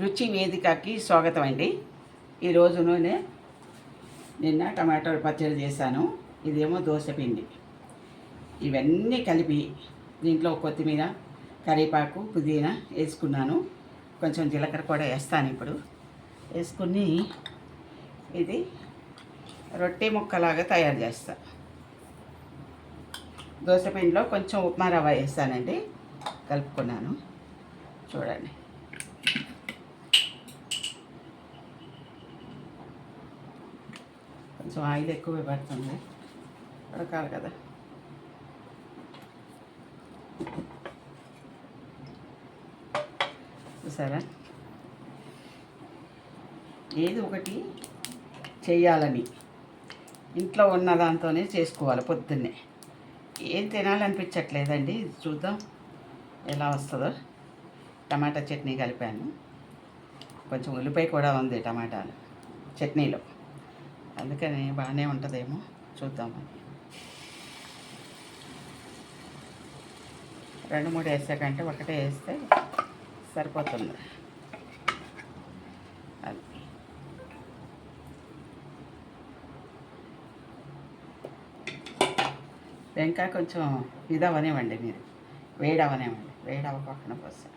రుచి వేదికకి స్వాగతం అండి ఈరోజు నూనె నిన్న టమాటో పచ్చడి చేశాను. ఇదేమో దోశ పిండి. ఇవన్నీ కలిపి దీంట్లో కొత్తిమీర కరివేపాకు పుదీనా వేసుకున్నాను. కొంచెం జీలకర్ర కూడా వేస్తాను ఇప్పుడు. వేసుకుని ఇది రొట్టె ముక్కలాగా తయారు చేస్తా. దోశ పిండిలో కొంచెం ఉప్మా రవ్వ వేస్తానండి. కలుపుకున్నాను. చూడండి. కొంచెం ఆయిల్ ఎక్కువ పడుతుంది. ఉడకాలి కదా. చూసారా? ఏది ఒకటి చేయాలని ఇంట్లో ఉన్న దాంతోనే చేసుకోవాలి పొద్దున్నే. ఏం తినాలనిపించట్లేదండి. చూద్దాం ఎలా వస్తుందో. టమాటా చట్నీ కలిపాను. కొంచెం ఉల్లిపాయ కూడా ఉంది టమాటాలు. చట్నీలో. అందుకని బాగానే ఉంటుందేమో చూద్దామని రెండు మూడు వేసాకంటే ఒకటే వేస్తే సరిపోతుంది. అది. వెంక కొంచెం ఇది అవనివ్వండి మీరు. వేడి అవనివ్వండి వేడి అవ్వకుండా పోస్తే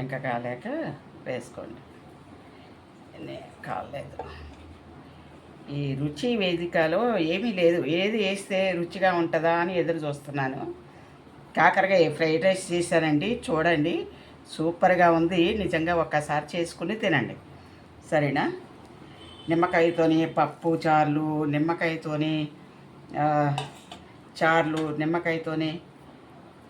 ఇంకా కాలేక వేసుకోండి. కాలేదు. ఈ రుచి వేదికలో ఏమీ లేదు. ఏది వేస్తే రుచిగా ఉంటుందా అని ఎదురు చూస్తున్నాను. కాకరకాయ ఫ్రైడ్ రైస్ చేశానండి. చూడండి. సూపర్గా ఉంది. నిజంగా ఒక్కసారి చేసుకుని తినండి. సరేనా? నిమ్మకాయతోని పప్పు చార్లు నిమ్మకాయతోని చార్లు నిమ్మకాయతోని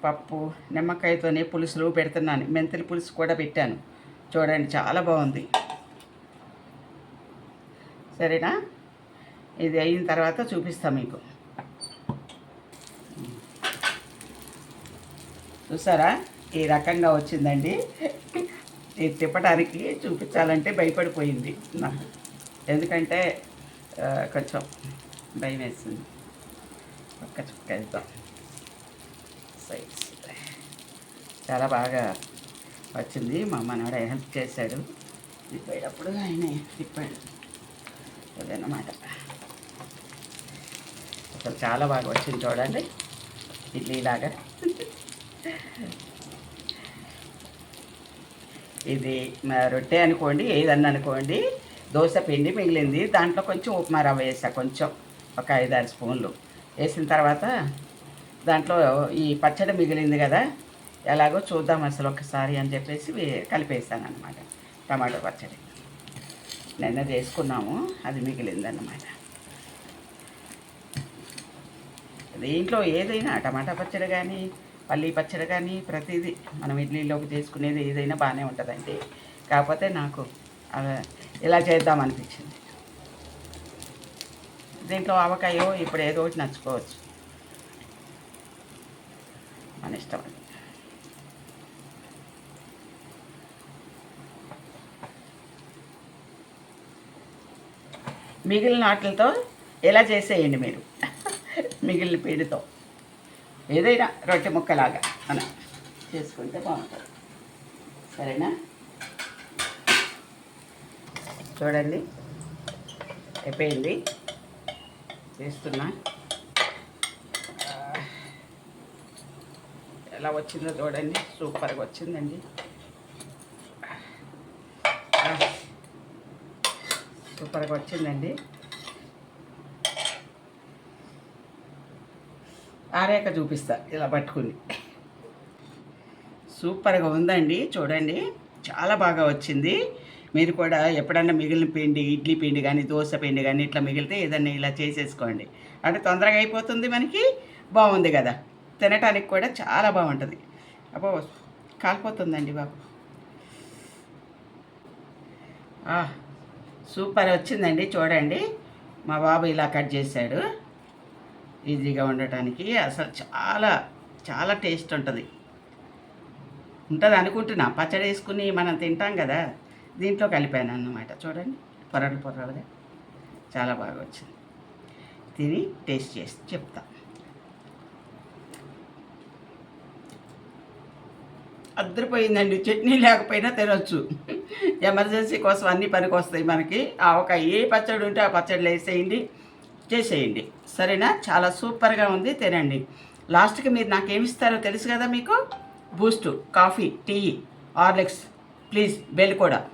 పప్పు నిమ్మకాయతోనే పులుసులు పెడుతున్నాను. మెంతుల పులుసు కూడా పెట్టాను. చూడండి చాలా బాగుంది. సరేనా? ఇది అయిన తర్వాత చూపిస్తాం మీకు. చూసారా? ఈ రకంగా వచ్చిందండి. ఇది తిప్పడానికి చూపించాలంటే భయపడిపోయింది. నాకు ఎందుకంటే కొంచెం భయం వేసింది. ఒక్క చుక్క సైజ్. చాలా బాగా వచ్చింది. మా మనవాడు హెల్ప్ చేశాడు. తిప్పేటప్పుడు ఆయన తిప్పాడు. అదనమాట అసలు చాలా బాగా వచ్చింది చూడండి. ఇడ్లీలాగా ఇది మా రొట్టె అనుకోండి ఏదన్నా అనుకోండి దోశ పిండి మిగిలింది. దాంట్లో కొంచెం ఉప్మా రవ్వ వేసా కొంచెం. ఒక ఐదారు స్పూన్లు. వేసిన తర్వాత దాంట్లో ఈ పచ్చడి మిగిలింది కదా ఎలాగో చూద్దాం అసలు ఒకసారి అని చెప్పేసి కలిపేసాను అనమాట టమాటో పచ్చడి. నిన్న చేసుకున్నాము అది మిగిలిందన్నమాట. దీంట్లో ఏదైనా టమాటా పచ్చడి కానీ పల్లీ పచ్చడి కానీ ప్రతిదీ మనం ఇడ్లీలోకి చేసుకునేది ఏదైనా బాగానే ఉంటుందండి. కాకపోతే నాకు అలా ఇలా చేద్దాం అనిపించింది దీంట్లో ఆవకాయో ఇప్పుడు ఏదో ఒకటి నచ్చుకోవచ్చు. మన మిగిలిన వాటితో ఎలా చేసేయండి మీరు? మిగిలిన పిండితో. ఏదైనా రొట్టె ముక్కలాగా అలా చేసుకుంటే బాగుంటుంది. సరేనా? చూడండి. అయిపోయింది. చేస్తున్నా. ఎలా వచ్చిందో చూడండి. సూపర్గా వచ్చిందండి. సూపర్గా వచ్చిందండి. ఆరేక చూపిస్తా ఇలా పట్టుకుని. సూపర్గా ఉందండి చూడండి. చాలా బాగా వచ్చింది. మీరు కూడా ఎప్పుడన్నా మిగిలిన పిండి ఇడ్లీ పిండి కానీ దోశ పిండి కానీ ఇట్లా మిగిలితే ఏదన్నా ఇలా చేసేసుకోండి. అంటే తొందరగా అయిపోతుంది మనకి బాగుంది కదా. తినటానికి కూడా చాలా బాగుంటుంది. అబ్బో కాలిపోతుందండి బాబు. సూపర్ వచ్చిందండి చూడండి. మా బాబు ఇలా కట్ చేశాడు. ఈజీగా ఉండటానికి అసలు చాలా చాలా టేస్ట్ ఉంటుంది. ఉంటుంది అనుకుంటున్నా. పచ్చడి వేసుకుని మనం తింటాం కదా దీంట్లో కలిపాను అన్నమాట. చూడండి పొరలు పొరలుగా. చాలా బాగా వచ్చింది. తిని టేస్ట్ చేసి చెప్తాను అద్దరిపోయిందండి. చట్నీ లేకపోయినా తినొచ్చు. ఎమర్జెన్సీ కోసం అన్ని పనికి వస్తాయి మనకి. ఆ ఒక ఏ పచ్చడి ఉంటే ఆ పచ్చడి వేసేయండి. చేసేయండి. సరేనా? చాలా సూపర్గా ఉంది. తినండి. లాస్ట్కి మీరు నాకేమి ఇస్తారో తెలుసు కదా మీకు? Boost coffee tea Horlicks please bell కూడా.